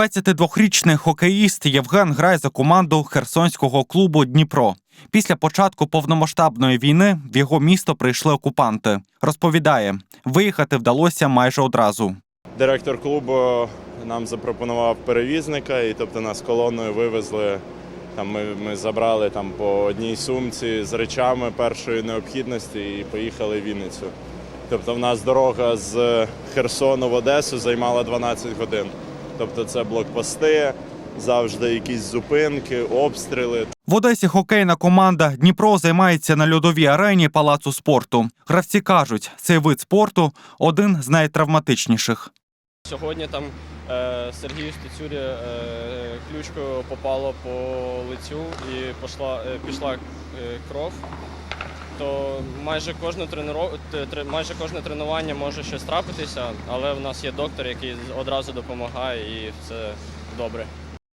22-річний хокеїст Євген грає за команду херсонського клубу Дніпро. Після початку повномасштабної війни в його місто прийшли окупанти. Розповідає, виїхати вдалося майже одразу. Директор клубу нам запропонував перевізника, і тобто нас колоною вивезли. Там ми, ми забрали там по одній сумці з речами першої необхідності і поїхали в Вінницю. Тобто, в нас дорога з Херсону в Одесу займала 12 годин. Тобто, це блокпости, завжди якісь зупинки, обстріли. В Одесі хокейна команда Дніпро займається на льодовій арені палацу спорту. Гравці кажуть, цей вид спорту один з найтравматичніших. Сьогодні там е, Сергію Стецюрі е, ключкою попало по лицю і пішла, е, пішла е, кров. То майже кожне, майже кожне тренування може щось трапитися, але в нас є доктор, який одразу допомагає і все добре.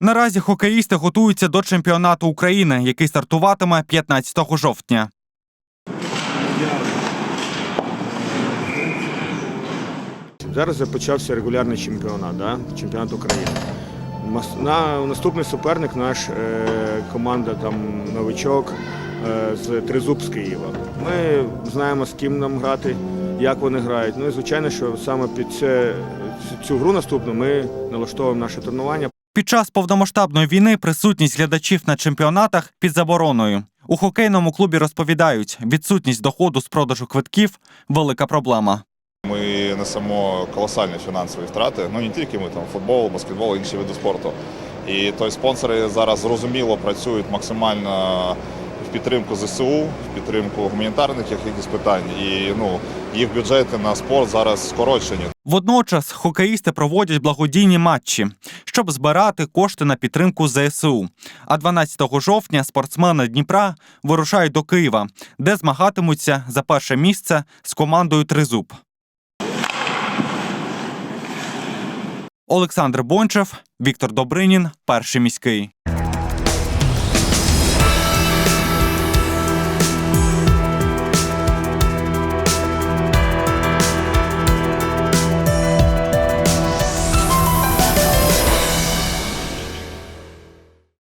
Наразі хокеїсти готуються до чемпіонату України, який стартуватиме 15 жовтня. Зараз вже почався регулярний чемпіонат, да? чемпіонат України. На, наступний суперник наш е, команда там новичок е, з Тризуб з Києва. Ми знаємо, з ким нам грати, як вони грають. Ну і звичайно, що саме під це, цю гру наступну ми налаштовуємо наше тренування. Під час повномасштабної війни присутність глядачів на чемпіонатах під забороною. У хокейному клубі розповідають, відсутність доходу з продажу квитків велика проблема. Ми несемо колосальні фінансові втрати. Ну не тільки ми там футбол, баскетбол, інші види спорту. І той спонсори зараз зрозуміло працюють максимально в підтримку ЗСУ, в підтримку гуманітарних якихось питань. І ну їх бюджети на спорт зараз скорочені. Водночас хокеїсти проводять благодійні матчі, щоб збирати кошти на підтримку ЗСУ. А 12 жовтня спортсмени Дніпра вирушають до Києва, де змагатимуться за перше місце з командою Тризуб. Олександр Бончев, Віктор Добринін, перший міський.